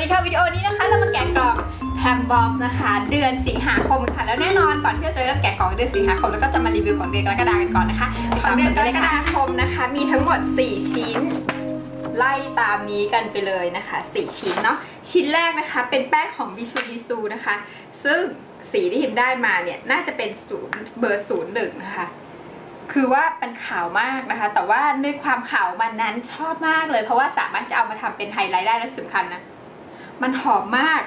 ดีค่ะวิดีโอนี้นะคะ เรามาแกะกล่องแพมบ็อกซ์นะคะ เดือนสิงหาคมค่ะแล้วแน่นอนก่อนที่เราจะเริ่มแกะกล่องเดือนสิงหาคมแล้วก็จะมารีวิวของเดือนกรกฎาคมกันก่อนนะคะของเดือนกรกฎาคมนะคะ มีทั้งหมด 4 ชิ้น ไล่ตามนี้กันไปเลยนะคะ 4 ชิ้นเนาะชิ้นแรกนะคะ เป็นแป้งของบิซูบิซูนะคะ ซึ่งสีที่พิมได้มาเนี่ยน่าจะเป็นศูนย์เบอร์ศูนย์หนึ่งนะคะคือว่ามันขาวมากนะคะ แต่ว่าด้วยความขาวมันนั้นชอบมากเลย เพราะว่าสามารถจะเอามาทำเป็นไฮไลท์ได้และสำคัญนะ มันหอมมาก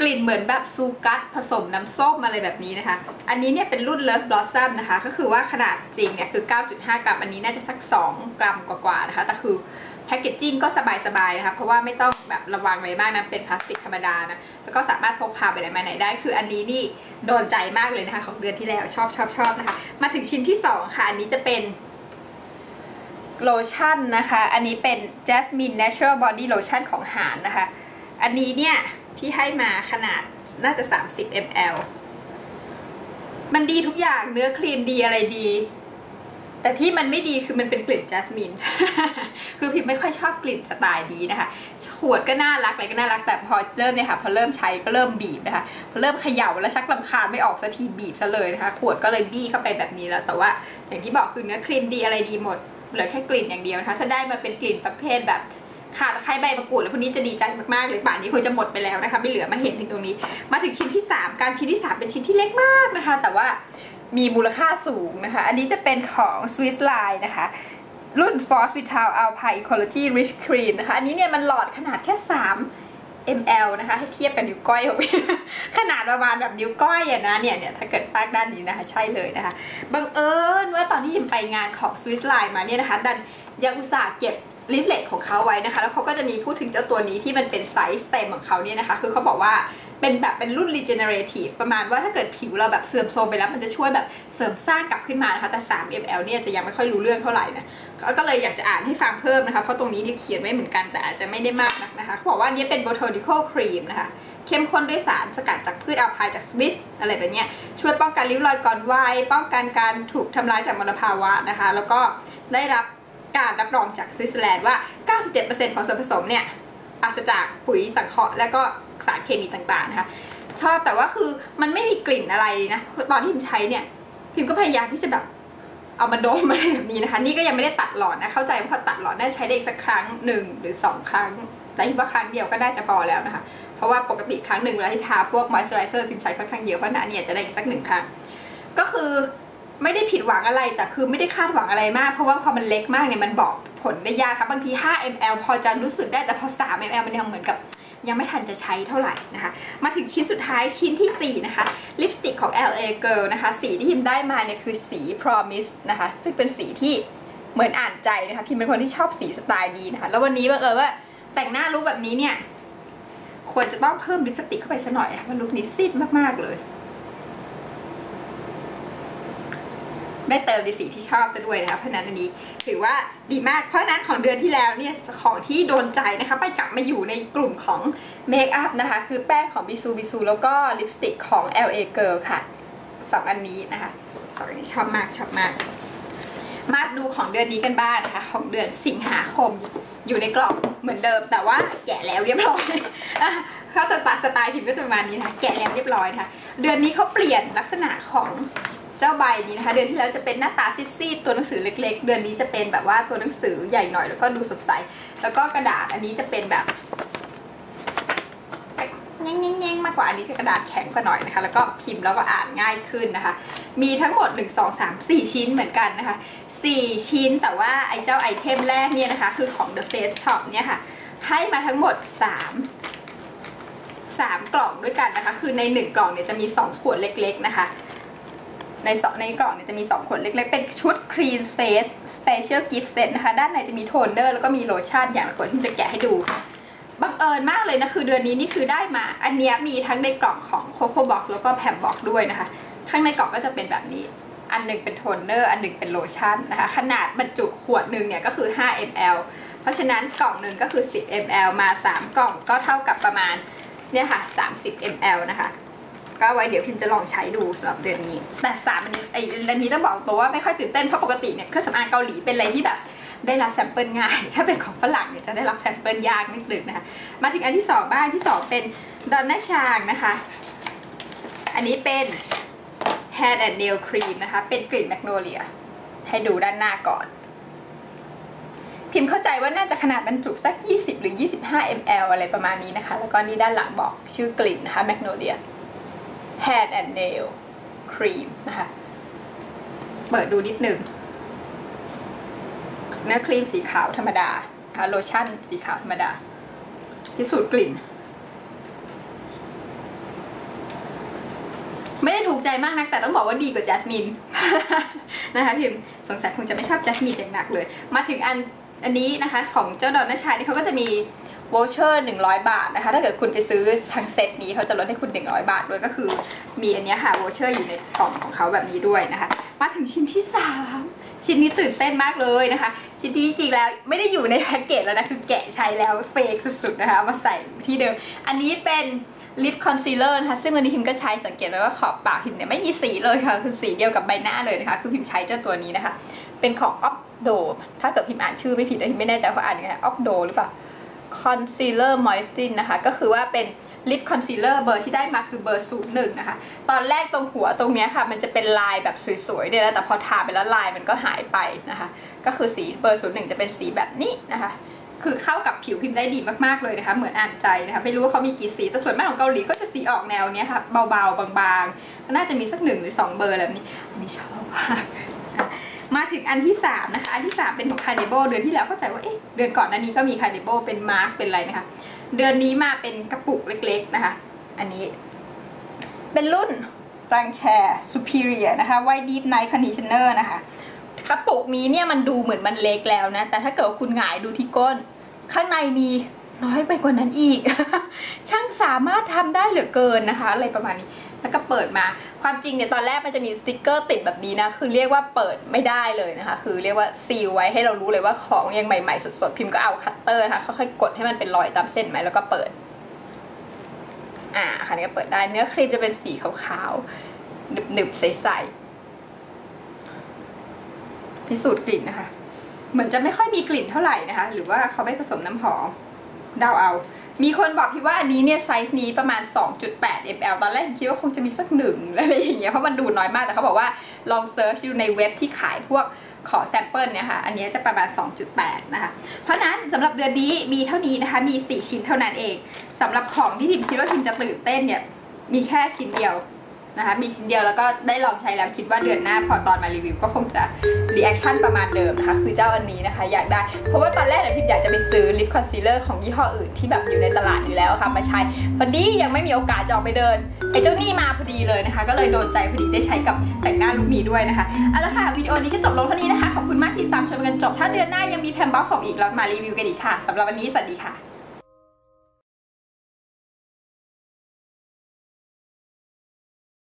กลิ่นเหมือนแบบซูกัสผสมน้ำส้มอะไรแบบนี้นะคะ อันนี้เนี่ยเป็นรุ่น Love Blossom นะคะ ก็คือว่าขนาดจริงเนี่ยคือ 9.5 กรัม อันนี้น่าจะสัก 2 กรัมกว่าๆนะคะ แต่คือแพคเกจจิ้งก็สบายๆนะคะ เพราะว่าไม่ต้องแบบระวังอะไรมากนะ เป็นพลาสติกธรรมดานะ แล้วก็สามารถพกพาไปไหนมาไหนได้ คืออันนี้นี่โดนใจมากเลยนะคะ ของเดือนที่แล้วชอบชอบชอบนะคะ มาถึงชิ้นที่ 2 ค่ะ อันนี้จะเป็นโลชั่นนะคะ อันนี้เป็น Jasmine Natural Body Lotion ของหานนะคะ อันนี้เนี่ยที่ให้มาขนาดน่าจะ 30 ml มันดีทุกอย่างเนื้อครีมดีอะไรดี แต่ที่มันไม่ดีคือมันเป็นกลิ่นจัสมิน คือพิมไม่ค่อยชอบกลิ่นสไตล์นี้นะคะ ขวดก็น่ารักอะไรก็น่ารัก แต่พอเริ่มเนี่ยค่ะ พอเริ่มใช้ก็เริ่มบีบนะคะ พอเริ่มเขย่าแล้วชักลำคาญไม่ออกสักทีบีบซะเลยนะคะ ขวดก็เลยบี้เข้าไปแบบนี้แล้ว แต่ว่าอย่างที่บอกคือเนื้อครีมดีอะไรดีหมด เหลือแค่กลิ่นอย่างเดียวนะคะ ถ้าได้มาเป็นกลิ่นประเภทแบบ ขาดไคร้ใบมะกรูดแล้วพวกนี้จะดีใจมากๆเลยป่านนี้คงจะหมดไปแล้วนะคะ ไม่เหลือมาเห็นถึงตรงนี้ มาถึงชิ้นที่ 3 การชิ้นที่ 3 เป็นชิ้นที่เล็กมากนะคะ แต่ว่ามีมูลค่าสูงนะคะ อันนี้จะเป็นของ Swiss Line นะคะ รุ่น Force Vital Alpine Ecology Rich Cream นะคะ อันนี้เนี่ยมันหลอดขนาดแค่ 3 ml นะคะ ให้เทียบกับนิ้วก้อยของพี่ขนาดประมาณแบบนิ้วก้อยอะนะเนี่ยเนี่ยถ้าเกิดปากด้านนี้นะคะ ใช่เลยนะคะ บังเอิญว่าตอนที่ยิมไปงานของ Swiss Line มาเนี่ยนะคะดันยังอุตส่าห์เก็บลิฟเล็ตของเขาไว้นะคะ แล้วเขาก็จะมีพูดถึงเจ้าตัวนี้ที่มันเป็นไซส์เต็มของเขาเนี่ยนะคะ คือเขาบอกว่าเป็นแบบเป็นรุ่น regenerative ประมาณว่าถ้าเกิดผิวเราแบบเสื่อมโทรมไปแล้วมันจะช่วยแบบเสริมสร้างกลับขึ้นมานะคะแต่ 3 ml เนี่ยจะยังไม่ค่อยรู้เรื่องเท่าไหร่นะก็เลยอยากจะอ่านให้ฟังเพิ่มนะคะ เพราะตรงนี้นี่เขียนไว้เหมือนกันแต่อาจจะไม่ได้มากนักนะคะเขาบอกว่านี้เป็น botanical cream นะคะเข้มข้นด้วยสารสกัดจากพืชอัลไพน์จากสวิสอะไรแบบนี้ช่วยป้องกันริ้วรอยก่อนวัยป้องกันการถูกทำลายจากมลภาวะนะคะ แล้วก็ได้รับ การรับรองจากสวิตเซอร์แลนด์ว่า 97%ของส่วนผสมเนี่ยปราศจากปุ๋ยสังเคราะห์และก็สารเคมีต่างๆนะคะชอบแต่ว่าคือมันไม่มีกลิ่นอะไรนะ ตอนที่พิมใช้เนี่ย พิมก็พยายามที่จะแบบเอามาดมอะไรแบบนี้นะคะ นี่ก็ยังไม่ได้ตัดหลอดนะ เข้าใจว่าพอตัดหลอดได้ใช้ได้อีกสักครั้งหนึ่งหรือ 2 ครั้ง แต่คิดว่าครั้งเดียวก็ได้จะพอแล้วนะคะ เพราะว่าปกติครั้งหนึ่งเวลาที่ทาพวกมอยส์เจอไรเซอร์พิมใช้ค่อนข้างเยอะเพราะนั้นเนี่ยจะได้อีกสักหนึ่งครั้ง ก็คือ ไม่ได้ผิดหวังอะไรแต่คือไม่ได้คาดหวังอะไรมาก เพราะว่าพอมันเล็กมากเนี่ยมันบอกผลได้ยากครับบางที 5 ml พอจะรู้สึกได้แต่พอ 3 ml มันยังเหมือนกับยังไม่ทันจะใช้เท่าไหร่นะคะ มาถึงชิ้นสุดท้ายชิ้นที่ 4 นะคะ ลิปสติกของ LA Girl นะคะ สีที่พิมได้มาเนี่ยคือสี Promise นะคะ ซึ่งเป็นสีที่เหมือนอ่านใจนะคะ พิมเป็นคนที่ชอบสีสไตล์นี้นะคะ แล้ววันนี้บังเอิญว่าแต่งหน้าลุคแบบนี้เนี่ย ควรจะต้องเพิ่มลิปสติกเข้าไปสักหน่อยนะคะเพราะลุคนี้ซีดมากๆเลย ได้เติมในสีที่ชอบซะด้วยนะคะเพราะนั้นอันนี้ถือว่าดีมาก เพราะนั้นของเดือนที่แล้วเนี่ยของที่โดนใจนะคะไปกลับมาอยู่ในกลุ่มของเมคอัพนะคะคือแป้งของบิซูบิซูแล้วก็ลิปสติกของ LA Girl ค่ะสองอันนี้นะคะสองอันนี้ชอบมากชอบมาก มาดูของเดือนนี้กันบ้างนะคะ ของเดือนสิงหาคมอยู่ในกล่องเหมือนเดิมแต่ว่าแกะแล้วเรียบร้อยเขาจะตัดสไตล์พิมก็จะประมาณนี้นะะแกะแล้วเรียบร้อยนะคะเดือนนี้เขาเปลี่ยนลักษณะของ เจ้าใบนี้นะคะ เดือนที่แล้วจะเป็นหน้าตาซีดๆตัวหนังสือเล็ก ๆ เดือนนี้จะเป็นแบบว่าตัวหนังสือใหญ่หน่อยแล้วก็ดูสดใส แล้วก็กระดาษอันนี้จะเป็นแบบแง่งๆมากกว่าอันนี้คือกระดาษแข็งกว่าหน่อยนะคะ แล้วก็พิมพ์แล้วก็อ่านง่ายขึ้นนะคะ มีทั้งหมด 1 2 3 4 ชิ้นเหมือนกันนะคะ 4 ชิ้นแต่ว่าไอ้เจ้าไอเทมแรกเนี่ยนะคะ คือของ The Face Shop เนี่ยค่ะ ให้มาทั้งหมด 3 3 กล่องด้วยกันนะคะ คือใน 1 กล่องเนี่ยจะมี 2 ขวดเล็กๆนะคะ ในสในกล่องเนี่ยจะมี 2 ขวดเล็กๆ เป็นชุด Clean Face Special Gift Set นะคะ ด้านในจะมีโทนเนอร์แล้วก็มีโลชั่นอย่างละขวดที่จะแกะให้ดู บังเอิญมากเลยนะ คือเดือนนี้นี่คือได้มา อันนี้มีทั้งในกล่องของ Coco Box แล้วก็แพมบ็อกด้วยนะคะ ข้างในกล่องก็จะเป็นแบบนี้ อันหนึ่งเป็นโทนเนอร์ อันหนึ่งเป็นโลชั่นนะคะ ขนาดบรรจุขวดหนึ่งเนี่ยก็คือ 5 ml เพราะฉะนั้นกล่องหนึ่งก็คือ 10 ml มา 3 กล่องก็เท่ากับประมาณเนี่ยค่ะ30 ml นะคะ ก็ไว้เดี๋ยวพิมจะลองใช้ดูสำหรับเดือนนี้ แต่สามอันนี้ไอ้อันนี้ต้องบอกตัวว่าไม่ค่อยตื่นเต้นเพราะปกติเนี่ยเครื่องสำอางเกาหลีเป็นอะไรที่แบบได้รับแซมเปิลง่าย ถ้าเป็นของฝรั่งเนี่ยจะได้รับแซมเปิลยากนิดนึงนะคะ มาถึงอันที่สองบ้างที่สองเป็นดอนน่าชางนะคะ อันนี้เป็น Hair and Nail Cream นะคะ เป็นกลิ่นแมกโนเลีย ให้ดูด้านหน้าก่อน พิมพ์เข้าใจว่าน่าจะขนาดบรรจุสัก 20 หรือ 25 ml อะไรประมาณนี้นะคะ แล้วก็นี่ด้านหลังบอกชื่อกลิ่นนะคะ Magnolia Hair and Nail Cream นะคะ เปิดดูนิดหนึ่งเนื้อครีมสีขาวธรรมดานะคะโลชั่นสีขาวธรรมดา พิสูจน์กลิ่น ไม่ได้ถูกใจมากนัก แต่ต้องบอกว่าดีกว่าแจสมินนะคะพิมสงสัยคงจะไม่ชอบแจสมินอย่างหนักเลย มาถึงอันอันนี้นะคะ ของเจ้าดอนนาชายนี่เขาก็จะมี วอเชอร์100 บาทนะคะ ถ้าเกิดคุณไปซื้อทั้งเซตนี้เขาจะลดให้คุณ 100 บาทด้วยก็คือ มีอันนี้ค่ะวอเชอร์อยู่ในกล่องของเขาแบบนี้ด้วยนะคะ มาถึงชิ้นที่ 3 ชิ้นนี้ตื่นเต้นมากเลยนะคะ ชิ้นนี้จริงๆแล้วไม่ได้อยู่ในแพ็กเกจแล้วนะคือแกะใช้แล้วเฟกสุดๆนะคะมาใส่ที่เดิม อันนี้เป็นลิปคอนซีลเลอร์นะคะซึ่งวันนี้พิมก็ใช้สังเกตไว้ว่าขอบปากพิมเนี่ยไม่มีสีเลยค่ะ คือสีเดียวกับใบหน้าเลยนะคะ คือพิมใช้เจ้าตัวนี้นะคะ เป็นของ Opdo ถ้าเกิดพิมอ่านชื่อไม่ผิดพิมไม่แน่ใจว่าอ่านยังไง Opdo หรือเปล่า Concealer Moistin นนะคะ ก็คือว่าเป็นลิปคอนซีลเลอร์เบอร์ที่ได้มาคือเบอร์ศูนย์หนึ่งนะคะ ตอนแรกตรงหัวตรงเนี้ยค่ะ มันจะเป็นลายแบบสวยๆเนี่ยนะแต่พอทาไปแล้วลายมันก็หายไปนะคะ ก็คือสีเบอร์ศูนย์หนึ่งจะเป็นสีแบบนี้นะคะ คือเข้ากับผิวพิมพ์ได้ดีมากๆเลยนะคะ เหมือนอ่านใจนะคะ ไม่รู้ว่าเขามีกี่สี แต่ส่วนมากของเกาหลีก็จะสีออกแนวเนี้ยค่ะ เบาๆบางๆ น่าจะมีสักหนึ่งหรือสองเบอร์แบบนี้ อันนี้ชอบมาก มาถึงอันที่3นะคะ อันที่ 3 เป็นของคาร์ดิโบเดือนที่แล้วเข้าใจว่าเอ๊ะเดือนก่อนหน้านี้ก็มีคาร์ดิโบเป็นมาร์กเป็นอะไรนะคะ เดือนนี้มาเป็นกระปุกเล็กๆนะคะ อันนี้ เป็นรุ่นตังแคร์ซูเปอร์เรียนะคะไวดีฟไนท์คอนดิชเนอร์นะคะกระปุกนี้เนี่ยมันดูเหมือนมันเล็กแล้วนะ แต่ถ้าเกิดคุณหงายดูที่ก้น ข้างในมีน้อยไปกว่านั้นอีก ช่างสามารถทำได้เหลือเกินนะคะ อะไรประมาณนี้แล้วก็เปิดมา ความจริงเนี่ยตอนแรกมันจะมีสติกเกอร์ติดแบบนี้นะ คือเรียกว่าเปิดไม่ได้เลยนะคะ คือเรียกว่าซีลไว้ให้เรารู้เลยว่าของยังใหม่ๆสดๆ พิมพ์ก็เอาคัตเตอร์นะคะค่อยๆกดให้มันเป็นรอยตามเส้นไหมแล้วก็เปิด อ่าค่ะนี่ก็เปิดได้ เนื้อครีมจะเป็นสีขาวๆหนึบๆใสๆพิสูจน์กลิ่นนะคะ เหมือนจะไม่ค่อยมีกลิ่นเท่าไหร่นะคะ หรือว่าเขาไม่ผสมน้ำหอม เดาเอา มีคนบอกพี่ว่าอันนี้เนี่ยไซส์นี้ประมาณ 2.8 ml ตอนแรกคิดว่าคงจะมีสักหนึ่งอะไรอย่างเงี้ยเพราะมันดูน้อยมากแต่เขาบอกว่าลองเซิร์ชดูในเว็บที่ขายพวกขอแซมเปิลเนี่ยค่ะ อันนี้จะประมาณ 2.8 นะคะ เพราะนั้นสำหรับเดือนนี้มีเท่านี้นะคะ มี 4 ชิ้นเท่านั้นเองสำหรับของที่พิมคิดว่าพิมจะตื่นเต้นเนี่ย มีแค่ชิ้นเดียว นะคะมีชิ้นเดียวแล้วก็ได้ลองใช้แล้วคิดว่าเดือนหน้าพอตอนมารีวิวก็คงจะรีแอคชั่นประมาณเดิมนะคะคือเจ้าอันนี้นะคะอยากได้ เพราะว่าตอนแรกเนี่ยพิมอยากจะไปซื้อลิปคอนซีลเลอร์ของยี่ห้ออื่นที่แบบอยู่ในตลาดอยู่แล้วค่ะมาใช้พอดียังไม่มีโอกาสจะออกไปเดินไอ้เจ้านี่มาพอดีเลยนะคะ ก็เลยโดนใจพอดีได้ใช้กับแต่งหน้าลุคนี้ด้วยนะคะเอาละค่ะวิดีโอนี้ก็จบลงเท่านี้นะคะขอบคุณมากที่ตามชมกันจบถ้าเดือนหน้ายังมีแพมบ็อกส่งอีกเรามารีวิวกันอีกค่ะสำหรับวันนี้สวัสดีค่ะ